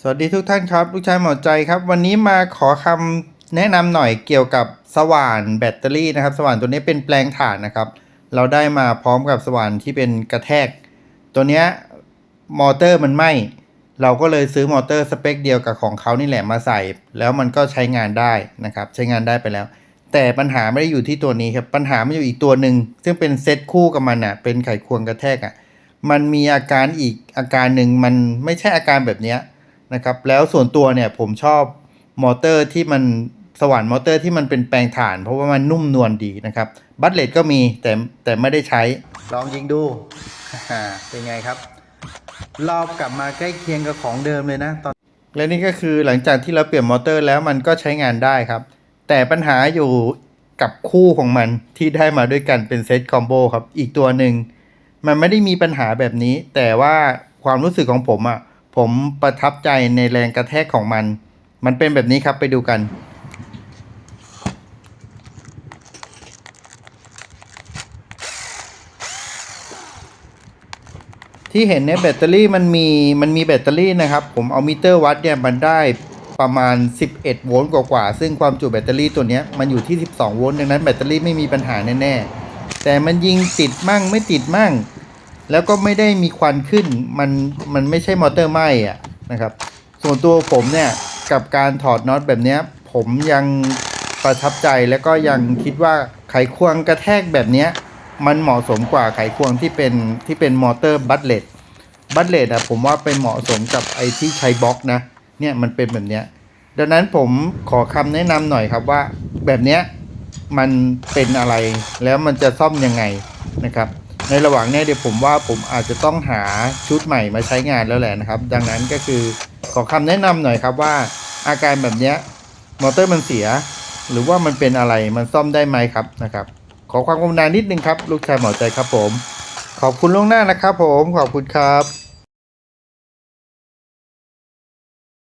สวัสดีทุกท่านครับ ลูกชายหมอใจครับ วันนี้มาขอคำแนะนำหน่อยเกี่ยวกับสว่านแบตเตอรี่นะครับ สว่านตัวนี้เป็นแปลงถ่านนะครับ เราได้มาพร้อมกับสว่านที่เป็นกระแทก ตัวนี้มอเตอร์มันไหม้เราก็เลยซื้อมอเตอร์สเปคเดียวกับของเขานี่แหละมาใส่ แล้วมันก็ใช้งานได้นะครับ ใช้งานได้ไปแล้ว แต่ปัญหาไม่ได้อยู่ที่ตัวนี้ครับปัญหามันอยู่อีกตัวหนึ่งซึ่งเป็นเซตคู่กับมันอะเป็นไขควงกระแทกอะมันมีอาการอีกอาการหนึ่งมันไม่ใช่อาการแบบเนี้ย นะครับ แล้วส่วนตัวเนี่ยผมชอบมอเตอร์ที่มันสว่านมอเตอร์ที่มันเป็นแปลงถ่าน เพราะว่ามันนุ่มนวลดีนะครับ บัตเลตก็มีแต่แต่ไม่ได้ใช้ ลองยิงดู เป็นไงครับ รอบกลับมาใกล้เคียงกับของเดิมเลยนะตอน และนี่ก็คือหลังจากที่เราเปลี่ยนมอเตอร์แล้วมันก็ใช้งานได้ครับ แต่ปัญหาอยู่กับคู่ของมันที่ได้มาด้วยกันเป็นเซตคอมโบครับ อีกตัวหนึ่ง มันไม่ได้มีปัญหาแบบนี้ แต่ว่าความรู้สึกของผมอะ่ะ ผมประทับใจในแรงกระแทกของมัน มันเป็นแบบนี้ครับไปดูกันที่เห็นเนี่ยแบตเตอรี่มันมีมันมีแบตเตอรี่นะครับ ผมเอามิเตอร์วัดเนี่ยมันได้ประมาณ 11 โวลต์กว่าๆซึ่งความจุแบตเตอรี่ตัวนี้มันอยู่ที่ 12 โวลต์ดังนั้นแบตเตอรี่ไม่มีปัญหาแน่ๆแต่มันยิงติดมั่งไม่ติดมั่ง แล้วก็ไม่ได้มีควันขึ้น มันมันไม่ใช่มอเตอร์ไหม้อะนะครับ ส่วนตัวผมเนี่ยกับการถอดน็อตแบบเนี้ยผมยังประทับใจแล้วก็ยังคิดว่าไขควงกระแทกแบบเนี้ยมันเหมาะสมกว่าไขควงที่เป็นที่เป็นมอเตอร์บัตเลตบัตเลตอะผมว่าเป็นเหมาะสมกับไอที่ใช้บล็อกนะเนี่ยมันเป็นแบบเนี้ยดังนั้นผมขอคำแนะนำหน่อยครับว่าแบบเนี้ยมันเป็นอะไรแล้วมันจะซ่อมยังไงนะครับ ในระหว่างนี้เดี๋ยวผมว่าผมอาจจะต้องหาชุดใหม่มาใช้งานแล้วแหละนะครับ ดังนั้นก็คือขอคำแนะนำหน่อยครับว่าอาการแบบนี้มอเตอร์มันเสีย หรือว่ามันเป็นอะไรมันซ่อมได้ไหมครับนะครับ ขอความกรุณานิดนึงครับ ลูกชายหมอใจครับผม ขอบคุณล่วงหน้านะครับผมขอบคุณครับ